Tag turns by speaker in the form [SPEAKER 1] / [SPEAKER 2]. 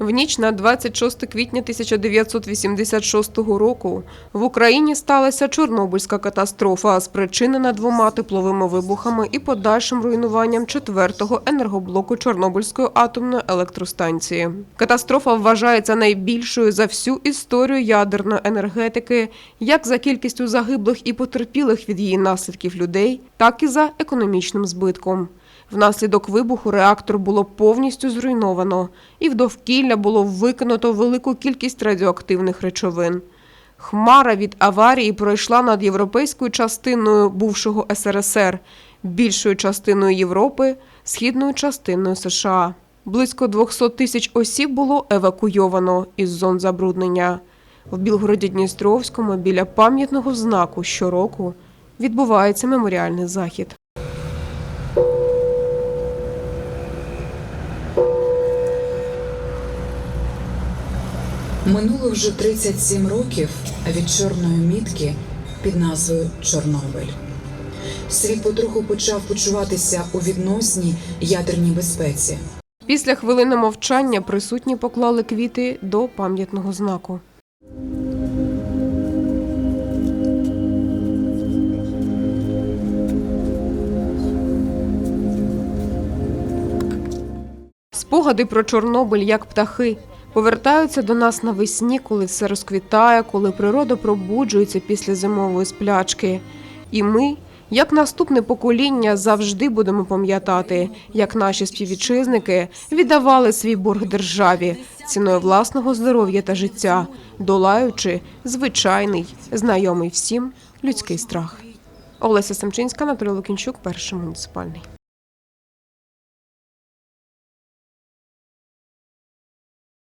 [SPEAKER 1] В ніч на 26 квітня 1986 року в Україні сталася Чорнобильська катастрофа, спричинена двома тепловими вибухами і подальшим руйнуванням четвертого енергоблоку Чорнобильської атомної електростанції. Катастрофа вважається найбільшою за всю історію ядерної енергетики, як за кількістю загиблих і потерпілих від її наслідків людей, так і за економічним збитком. Внаслідок вибуху реактор було повністю зруйновано, і в довкілля було викинуто велику кількість радіоактивних речовин. Хмара від аварії пройшла над європейською частиною бувшого СРСР, більшою частиною Європи, східною частиною США. Близько 200 тисяч осіб було евакуйовано із зон забруднення. В Білгороді-Дністровському біля пам'ятного знаку щороку відбувається меморіальний захід.
[SPEAKER 2] Минуло вже 37 років від чорної мітки під назвою Чорнобиль. Світ потроху почав почуватися у відносній ядерній безпеці.
[SPEAKER 1] Після хвилини мовчання присутні поклали квіти до пам'ятного знаку. Спогади про Чорнобиль як птахи повертаються до нас навесні, коли все розквітає, коли природа пробуджується після зимової сплячки. І ми, як наступне покоління, завжди будемо пам'ятати, як наші співвітчизники віддавали свій борг державі ціною власного здоров'я та життя, долаючи звичайний, знайомий всім людський страх. Олеся Семчинська, Анатолій Лукінчук, перший муніципальний.